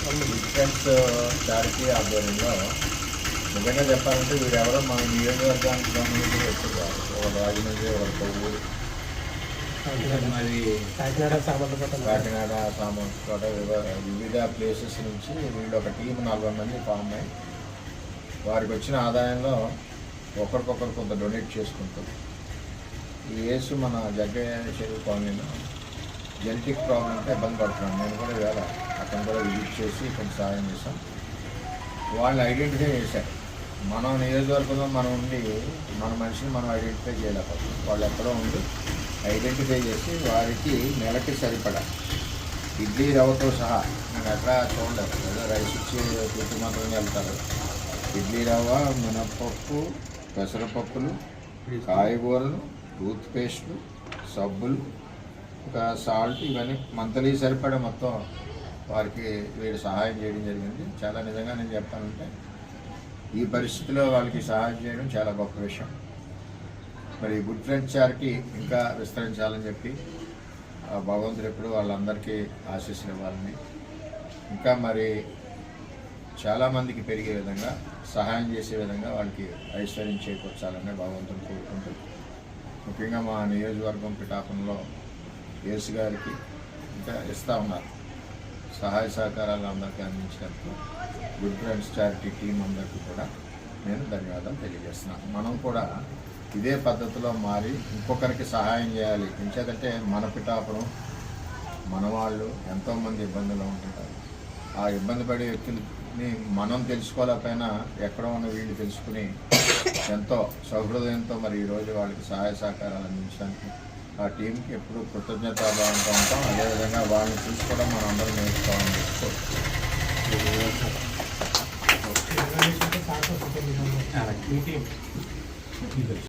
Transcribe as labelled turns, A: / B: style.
A: మనకి defence charity ఆధ్వర్యంలో నిజంగా చెప్పాలంటే వీరెవరో మన నియోజకవర్గానికి సంబంధించి వచ్చారు ఒక రాజమండ్రి ఒక కొవ్వూరు.
B: మరి
C: కాకినాడ
A: కాకినాడ సామంతకోట వివ- వివిధ ప్లేసెస్ నుంచి వీళ్ళు ఒక టీం నలభై మంది ఫామ్ అయ్యి వారికి వచ్చిన ఆదాయంలో ఒకరికొకరు కొంత డొనేట్ చేసుకుంటారు ఈ వేసు మన జగ్గయ్య చెరువు కాలనీలో జెనెటిక్ ప్రాబ్లంతో ఇబ్బంది పడుతున్నాను నేను కూడా ఇవాళ అతను కూడా విజిట్ చేసి కొంచెం సహాయం చేశాం. వాళ్ళని ఐడెంటిఫై చేశారు. మనం నియోజకవర్గంలో మనం ఉండి మన మనిషిని మనం ఐడెంటిఫై చేయలేకపోతున్నాం. వాళ్ళు ఎక్కడో ఉండి ఐడెంటిఫై చేసి వారికి నెలకి సరిపడా ఇడ్లీ రవ్వతో సహా నేను ఎక్కడ చూడలేదు. ఏదో రైస్ ఇచ్చి పూర్తి మాత్రమే వెళ్తారు. ఇడ్లీ రవ్వ మినప్పప్పు పెసరపప్పులు కాయగూరలు టూత్ పేస్ట్లు సబ్బులు ఒక సాల్ట్ ఇవన్నీ మంత్లీ సరిపడా మొత్తం వారికి వీడు సహాయం చేయడం జరిగింది. చాలా నిజంగా నేను చెప్పానంటే ఈ పరిస్థితిలో వాళ్ళకి సహాయం చేయడం చాలా గొప్ప విషయం. మరి గుడ్ ఫ్రెండ్స్ చారిటీ ఇంకా విస్తరించాలని చెప్పి భగవంతుడు ఎప్పుడు వాళ్ళందరికీ ఆశీస్సులు ఇవ్వాలని. ఇంకా మరి చాలామందికి పెరిగే విధంగా సహాయం చేసే విధంగా వాళ్ళకి ఐశ్వర్యం చేకూర్చాలని భగవంతుని కోరుకుంటూ ముఖ్యంగా మా నియోజకవర్గం పిఠాపంలో యేసు గారికి ఇంకా ఇస్తూ ఉన్నారు. సహాయ సహకారాలు అందరికీ అందించినందుకు గుడ్ ఫ్రెండ్స్ చారిటీ టీం అందరికీ కూడా నేను ధన్యవాదాలు తెలియజేస్తున్నాను. మనం కూడా ఇదే పద్ధతిలో మారి ఇంకొకరికి సహాయం చేయాలి. ఎంచేదంటే మన పిఠాపురం మన వాళ్ళు ఎంతోమంది ఇబ్బందులు ఉంటుంటారు. ఆ ఇబ్బంది పడే వ్యక్తులు వ్యక్తులని మనం తెలుసుకోలేకపోయినా ఎక్కడో ఉన్న వీళ్ళు తెలుసుకుని ఎంతో సౌహృదయంతో మరి ఈరోజు వాళ్ళకి సహాయ సహకారాలు అందించడానికి ఆ టీంకి ఎప్పుడు కృతజ్ఞతాభావంతో ఉంటాం. అదేవిధంగా వాళ్ళని చూసి కూడా మనం అందరం నేర్చుకోవాలని చెప్పుకో
C: మీటింగ్